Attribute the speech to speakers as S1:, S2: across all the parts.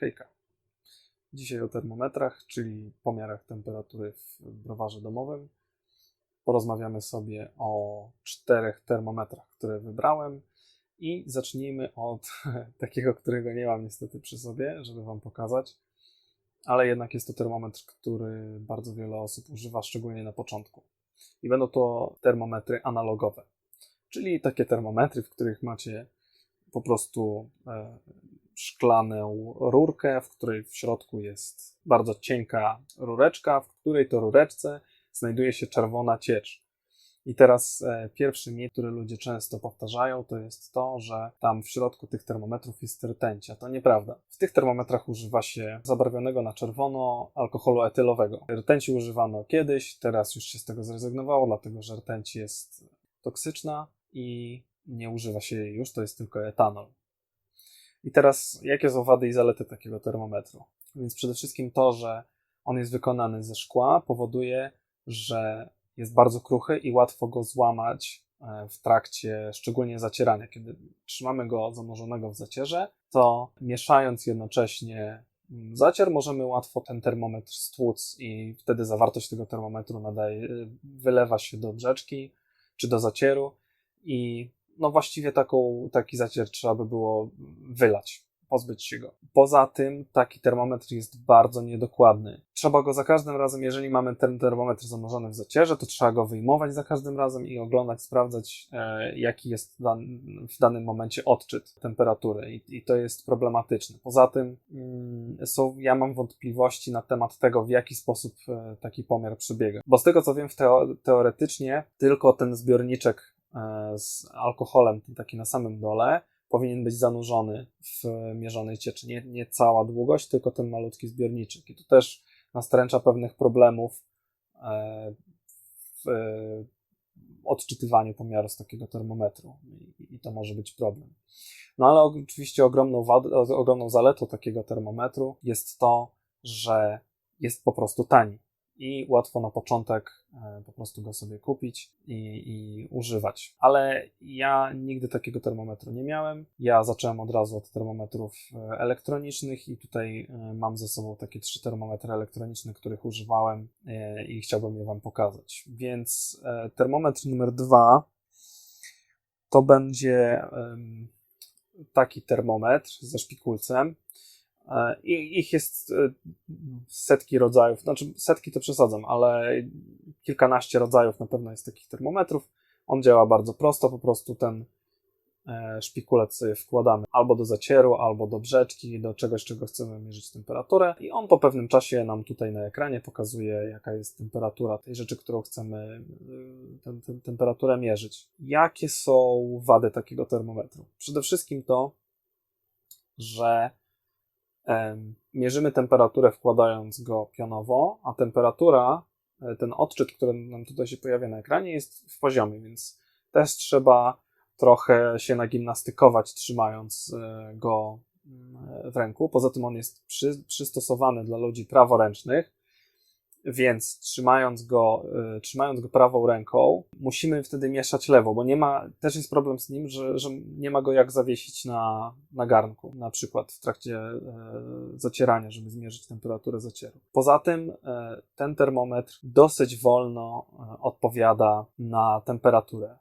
S1: Hejka. Dzisiaj o termometrach, czyli pomiarach temperatury w browarze domowym. Porozmawiamy sobie o czterech termometrach, które wybrałem i zacznijmy od takiego, którego nie mam niestety przy sobie, żeby Wam pokazać, ale jednak jest to termometr, który bardzo wiele osób używa, szczególnie na początku. I będą to termometry analogowe, czyli takie termometry, w których macie po prostu e, szklaną rurkę, w której w środku jest bardzo cienka rureczka, w której to rureczce znajduje się czerwona ciecz. I teraz e, pierwszy mit, który ludzie często powtarzają, to jest to, że tam w środku tych termometrów jest rtęcia. To nieprawda. W tych termometrach używa się zabarwionego na czerwono alkoholu etylowego. Rtęci używano kiedyś, teraz już się z tego zrezygnowało, dlatego że rtęć jest toksyczna i nie używa się jej już, to jest tylko etanol. I teraz, jakie są wady i zalety takiego termometru? Więc przede wszystkim to, że on jest wykonany ze szkła, powoduje, że jest bardzo kruchy i łatwo go złamać e, w trakcie szczególnie zacierania. Kiedy trzymamy go zanurzonego w zacierze, to mieszając jednocześnie mm, zacier, możemy łatwo ten termometr stłuc i wtedy zawartość tego termometru nadaje, wylewa się do brzeczki czy do zacieru i no właściwie taką, taki zacier trzeba by było wylać, pozbyć się go. Poza tym taki termometr jest bardzo niedokładny. Trzeba go za każdym razem, jeżeli mamy ten termometr zanurzony w zacierze, to trzeba go wyjmować za każdym razem i oglądać, sprawdzać e, jaki jest dan w danym momencie odczyt temperatury I, i, to jest problematyczne. Poza tym mm, są, ja mam wątpliwości na temat tego, w jaki sposób e, taki pomiar przebiega. Bo z tego co wiem, teo teoretycznie tylko ten zbiorniczek z alkoholem, taki na samym dole, powinien być zanurzony w mierzonej cieczy. Nie, nie cała długość, tylko ten malutki zbiorniczek. I to też nastręcza pewnych problemów e, w odczytywaniu pomiaru z takiego termometru. I, to może być problem. No ale oczywiście ogromną, ogromną zaletą takiego termometru jest to, że jest po prostu tani i łatwo na początek e, po prostu go sobie kupić i, i, używać. Ale ja nigdy takiego termometru nie miałem. Ja zacząłem od razu od termometrów e, elektronicznych i tutaj e, mam ze sobą takie trzy termometry elektroniczne, których używałem i chciałbym je Wam pokazać. Więc termometr numer dwa to będzie taki termometr ze szpikulcem. E, ich jest e, setki rodzajów, znaczy setki to przesadzam, ale kilkanaście rodzajów na pewno jest takich termometrów. On działa bardzo prosto, po prostu ten e, szpikulec sobie wkładamy albo do zacieru, albo do brzeczki, do czegoś, czego chcemy mierzyć temperaturę i on po pewnym czasie nam tutaj na ekranie pokazuje, jaka jest temperatura tej rzeczy, którą chcemy tę temperaturę mierzyć. Jakie są wady takiego termometru? Przede wszystkim to, że mierzymy temperaturę wkładając go pionowo, a temperatura, e, ten odczyt, który nam tutaj się pojawia na ekranie, jest w poziomie, więc też trzeba trochę się nagimnastykować, trzymając e, go mm, w ręku. Poza tym on jest przy, przystosowany dla ludzi praworęcznych, więc trzymając go, y, trzymając go prawą ręką, musimy wtedy mieszać lewo, bo nie ma, też jest problem z nim, że, że nie ma go jak zawiesić na, na garnku, na przykład w trakcie e, zacierania, żeby zmierzyć temperaturę zacieru. Poza tym e, ten termometr dosyć wolno odpowiada na temperaturę.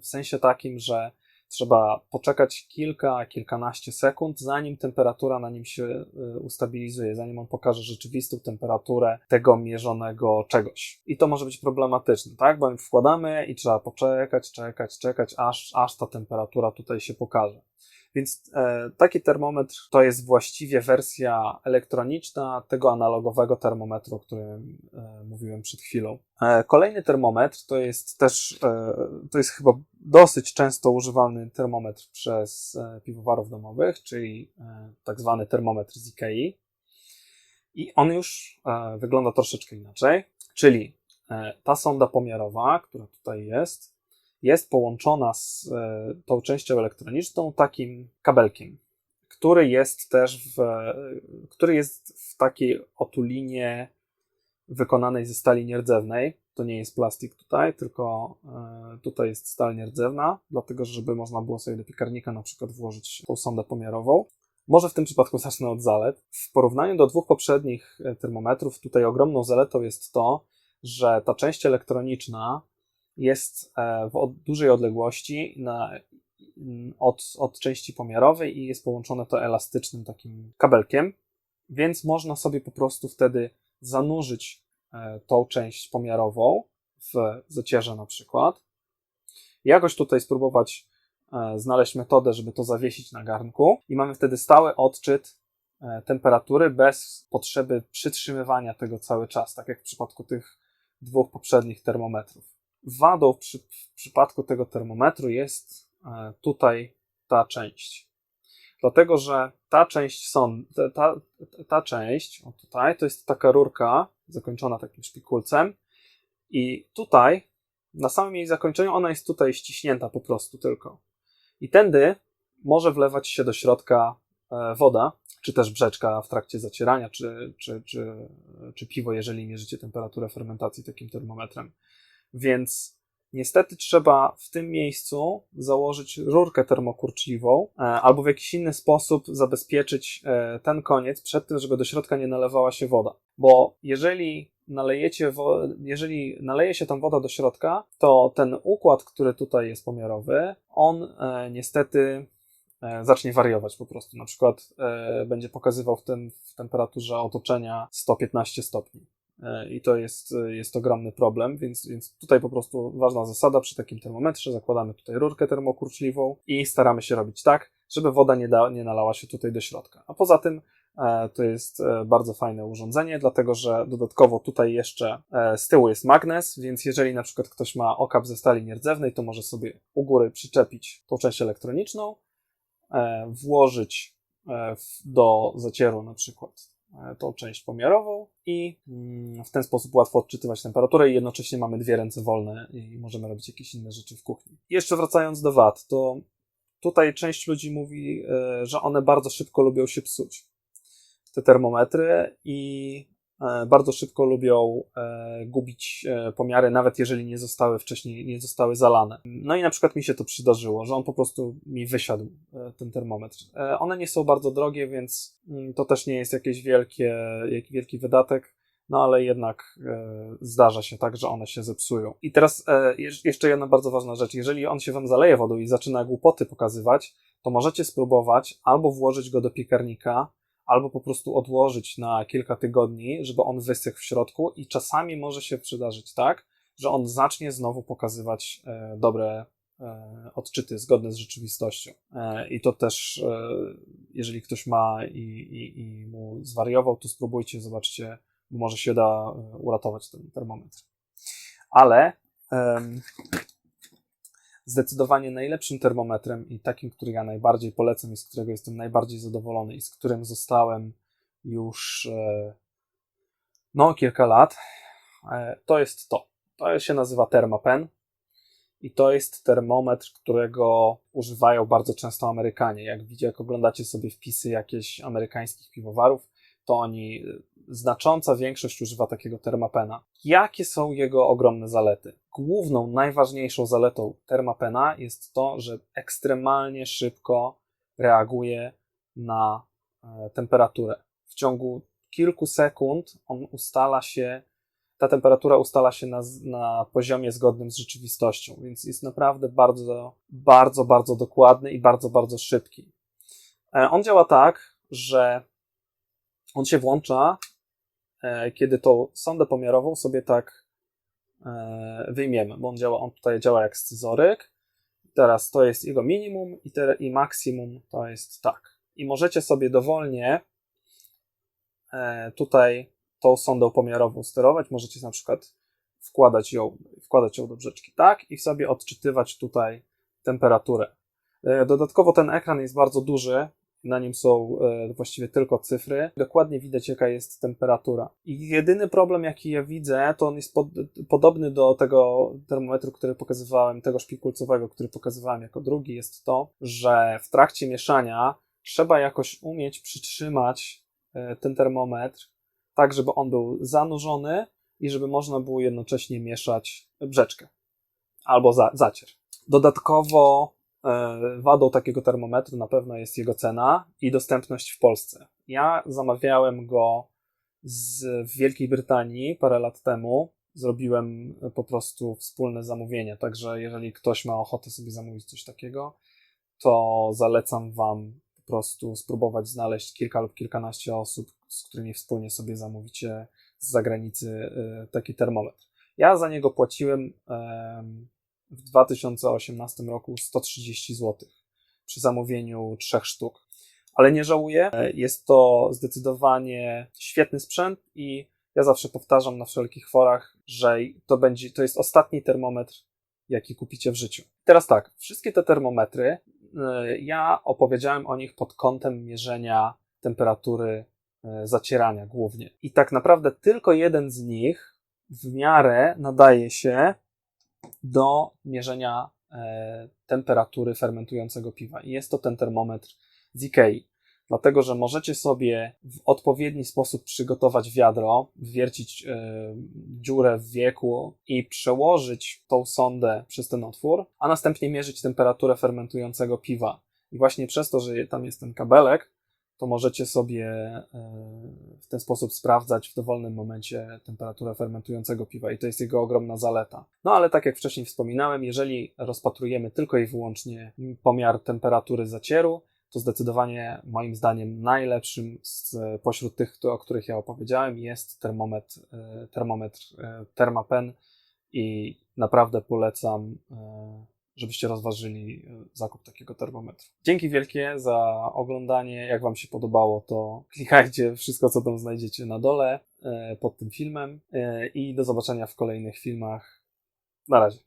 S1: W sensie takim, że Trzeba poczekać kilka, kilkanaście sekund, zanim temperatura na nim się y, ustabilizuje, zanim on pokaże rzeczywistą temperaturę tego mierzonego czegoś. I to może być problematyczne, tak? Bo wkładamy i trzeba poczekać, czekać, czekać, aż, aż ta temperatura tutaj się pokaże. Więc e, taki termometr to jest właściwie wersja elektroniczna tego analogowego termometru, o którym e, mówiłem przed chwilą. E, kolejny termometr to jest też, e, to jest chyba dosyć często używany termometr przez e, piwowarów domowych, czyli e, tak zwany termometr z IKEA. I on już wygląda troszeczkę inaczej, czyli ta sonda pomiarowa, która tutaj jest, jest połączona z e, tą częścią elektroniczną takim kabelkiem, który jest też w, który jest w takiej otulinie wykonanej ze stali nierdzewnej. To nie jest plastik tutaj, tylko e, tutaj jest stal nierdzewna, dlatego żeby można było sobie do piekarnika na przykład włożyć tą sondę pomiarową. Może w tym przypadku zacznę od zalet. W porównaniu do dwóch poprzednich e, termometrów, tutaj ogromną zaletą jest to, że ta część elektroniczna jest e, w dużej odległości na, od, od części pomiarowej i jest połączone to elastycznym takim kabelkiem, więc można sobie po prostu wtedy zanurzyć e, tą część pomiarową w zacierze na przykład. Jakoś tutaj spróbować e, znaleźć metodę, żeby to zawiesić na garnku i mamy wtedy stały odczyt temperatury bez potrzeby przytrzymywania tego cały czas, tak jak w przypadku tych dwóch poprzednich termometrów. Wadą w, przy, w przypadku tego termometru jest e, tutaj ta część. Dlatego, że ta część są, ta, ta, ta część, o tutaj, to jest taka rurka zakończona takim szpikulcem i tutaj, na samym jej zakończeniu, ona jest tutaj ściśnięta po prostu tylko. I tędy może wlewać się do środka e, woda, czy też brzeczka w trakcie zacierania, czy, czy, czy, czy piwo, jeżeli mierzycie temperaturę fermentacji takim termometrem. Więc niestety trzeba w tym miejscu założyć rurkę termokurczliwą e, albo w jakiś inny sposób zabezpieczyć e, ten koniec przed tym, żeby do środka nie nalewała się woda. Bo jeżeli nalejecie, jeżeli naleje się tam woda do środka, to ten układ, który tutaj jest pomiarowy, on e, niestety zacznie wariować po prostu. Na przykład będzie pokazywał w, tym, w temperaturze otoczenia 115 stopni. E, i to jest, e, jest ogromny problem, więc, więc tutaj po prostu ważna zasada przy takim termometrze, zakładamy tutaj rurkę termokurczliwą i staramy się robić tak, żeby woda nie, da, nie nalała się tutaj do środka. A poza tym e, to jest bardzo fajne urządzenie, dlatego że dodatkowo tutaj jeszcze z tyłu jest magnes, więc jeżeli na przykład ktoś ma okap ze stali nierdzewnej, to może sobie u góry przyczepić tą część elektroniczną, włożyć do zacieru na przykład tą część pomiarową i mm, w ten sposób łatwo odczytywać temperaturę i jednocześnie mamy dwie ręce wolne i możemy robić jakieś inne rzeczy w kuchni. Jeszcze wracając do wad, to tutaj część ludzi mówi, e, że one bardzo szybko lubią się psuć. Te termometry i E, bardzo szybko lubią e, gubić e, pomiary, nawet jeżeli nie zostały wcześniej, nie zostały zalane. No i na przykład mi się to przydarzyło, że on po prostu mi wysiadł, ten termometr. One nie są bardzo drogie, więc mm, to też nie jest jakieś wielkie, wielki wydatek, no ale jednak zdarza się tak, że one się zepsują. I teraz jeszcze jedna bardzo ważna rzecz. Jeżeli on się wam zaleje wodą i zaczyna głupoty pokazywać, to możecie spróbować albo włożyć go do piekarnika, albo po prostu odłożyć na kilka tygodni, żeby on wysechł w środku i czasami może się przydarzyć tak, że on zacznie znowu pokazywać e, dobre e, odczyty zgodne z rzeczywistością. E, I to też, jeżeli ktoś ma i, i, i mu zwariował, to spróbujcie, zobaczcie, może się da uratować ten termometr. Ale zdecydowanie najlepszym termometrem i takim, który ja najbardziej polecam i z którego jestem najbardziej zadowolony i z którym zostałem już e, no kilka lat, e, to jest to. To się nazywa Thermapen i to jest termometr, którego używają bardzo często Amerykanie. Jak widzicie, jak oglądacie sobie wpisy jakichś amerykańskich piwowarów, to oni znacząca większość używa takiego termapena. Jakie są jego ogromne zalety? Główną, najważniejszą zaletą termapena jest to, że ekstremalnie szybko reaguje na e, temperaturę. W ciągu kilku sekund on ustala się, ta temperatura ustala się na, na poziomie zgodnym z rzeczywistością, więc jest naprawdę bardzo, bardzo, bardzo dokładny i bardzo, bardzo szybki. E, on działa tak, że on się włącza E, kiedy tą sondę pomiarową sobie tak e, wyjmiemy, bo on działa, on tutaj działa jak scyzoryk. Teraz to jest jego minimum i, te, i maksimum to jest tak. I możecie sobie dowolnie e, tutaj tą sondą pomiarową sterować. Możecie na przykład wkładać ją, wkładać ją do brzeczki tak i sobie odczytywać tutaj temperaturę. Dodatkowo ten ekran jest bardzo duży, na nim są e, właściwie tylko cyfry. Dokładnie widać, jaka jest temperatura. I jedyny problem, jaki ja widzę, to on jest pod, podobny do tego termometru, który pokazywałem, tego szpikulcowego, który pokazywałem jako drugi, jest to, że w trakcie mieszania trzeba jakoś umieć przytrzymać e, ten termometr tak, żeby on był zanurzony i żeby można było jednocześnie mieszać brzeczkę albo za, zacier. Dodatkowo wadą takiego termometru na pewno jest jego cena i dostępność w Polsce. Ja zamawiałem go z, w Wielkiej Brytanii parę lat temu. Zrobiłem po prostu wspólne zamówienie, także jeżeli ktoś ma ochotę sobie zamówić coś takiego, to zalecam Wam po prostu spróbować znaleźć kilka lub kilkanaście osób, z którymi wspólnie sobie zamówicie z zagranicy y, taki termometr. Ja za niego płaciłem em, w 2018 roku 130 zł przy zamówieniu trzech sztuk. Ale nie żałuję. E, Jest to zdecydowanie świetny sprzęt i ja zawsze powtarzam na wszelkich forach, że to będzie, to jest ostatni termometr, jaki kupicie w życiu. Teraz tak, wszystkie te termometry, y, ja opowiedziałem o nich pod kątem mierzenia temperatury y, zacierania głównie. I tak naprawdę tylko jeden z nich w miarę nadaje się do mierzenia e, temperatury fermentującego piwa. I jest to ten termometr z. Dlatego, że możecie sobie w odpowiedni sposób przygotować wiadro, wwiercić e, dziurę w wieku i przełożyć tą sondę przez ten otwór, a następnie mierzyć temperaturę fermentującego piwa. I właśnie przez to, że tam jest ten kabelek, to możecie sobie e, w ten sposób sprawdzać w dowolnym momencie temperaturę fermentującego piwa i to jest jego ogromna zaleta. No ale tak jak wcześniej wspominałem, jeżeli rozpatrujemy tylko i wyłącznie pomiar temperatury zacieru, to zdecydowanie moim zdaniem najlepszym z, pośród tych, o których ja opowiedziałem, jest termometr, e, termometr e, Thermapen i naprawdę polecam, żebyście rozważyli e, zakup takiego termometru. Dzięki wielkie za oglądanie. Jak Wam się podobało, to klikajcie wszystko, co tam znajdziecie na dole e, pod tym filmem e, i do zobaczenia w kolejnych filmach. Na razie.